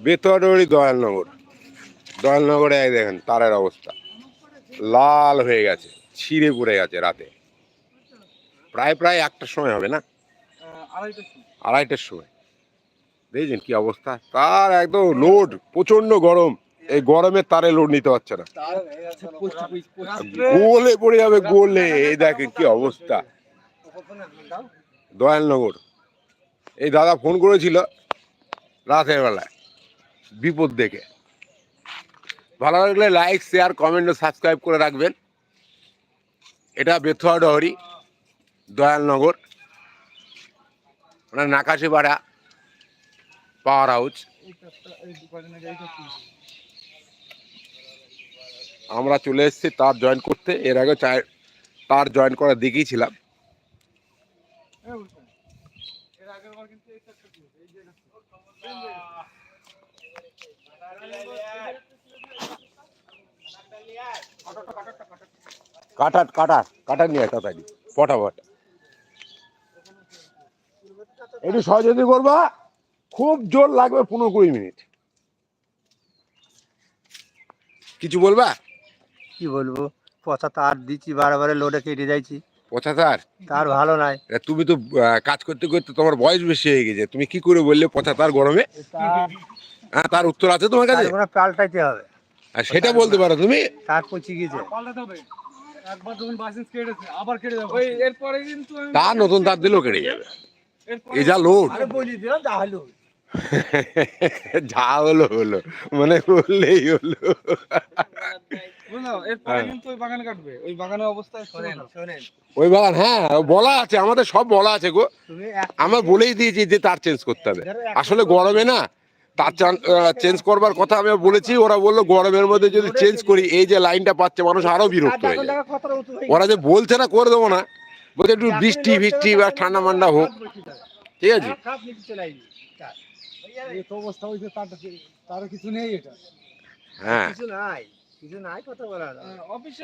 বেতরডি দয়ালনগর। দয়ালনগরে দেখেন, তারের অবস্থা। লাল হয়ে গেছে, ছিঁড়ে পড়ে গেছে রাতে। প্রায় প্রায় একটার সময় হবে না? আড়াইটার সময়। দেখছেন কি অবস্থা? তার একদম লোড প্রচণ্ড গরম। এই গরমে তারে লোড নিতে পারছে না। গোলে পড়ে যাবে, গোলে। এই দেখেন কি অবস্থা। দয়ালনগর। এই দাদা ফোন করেছিল রাতের বেলায়। বিপদ দেখে। ভালো লাগলে লাইক শেয়ার কমেন্ট সাবস্ক্রাইব করে রাখবেন। এটা বেথুয়া ডহরি দয়ালনগর ওনার নাকাশিপাড়া পাওয়ার হাউস আমরা চলে এসেছি তার জয়েন করতে। এর আগে তার জয়েন করা কাটার কাটার কাটার নিয়ে তাড়াতাড়ি ফটাফট। একটু সহযোগী করবা খুব জোর লাগবে পনেরো কুড়ি মিনিট। কিছু বলবা? কি বলব? পচা তার দিচ্ছি বারে বারে লোডে কেটে যাইছি। পঁচাত্তর? তার ভালো নাই। তুমি তো কাজ করতে করতে তোমার বয়স বেশি হয়ে গেছে। তুমি কি করে বললে পঁচাত্তর গরমে? হ্যাঁ তার উত্তর আছে তোমার কাছে? পাল্টাইতে হবে। আর সেটা বলতে পারো তুমি? তার পচি গেছে পাল্টাতে হবে। একবার যখন বাসেন্স কেটেছে আবার কেটে যাবে। ওই এরপরে কিন্তু আমি- তার নতুন তার দিলেও কেটে যাবে। এ যা লোড আরে বলি দিলাম যা হলো। যা হলো হলো। মানে বললেই হলো বুঝলো এরপরে হ্যাঁ। কিন্তু ওই বাগানে কাটবে। ওই বাগানের অবস্থায় শোনেন শোনেন শোনেন। ওই বাগান হ্যাঁ বলা আছে আমাদের সব বলা আছে গো। আমরা বলেই দিয়েছি যে তার চেঞ্জ করতে হবে। আসলে গরমে না তার চেঞ্জ করবার কথা আমি বলেছি ওরা বলল গরমের মধ্যে যদি চেঞ্জ করি এই যে লাইনটা পাচ্ছে মানুষ আরও বিরক্ত হয়ে যায় হয়ে ওরা যে বলছে না করে দেবো না। বলছে একটু বৃষ্টি ফিষ্টি বা ঠান্ডা মান্ডা হোক। ঠিক আছে? খারাপ নিতে চলে আইবি এই তো অবস্থা তার তার কিছু নেই এটা। হ্যাঁ। কিছু নাই। কিছু নাই কথা বলা অফিসে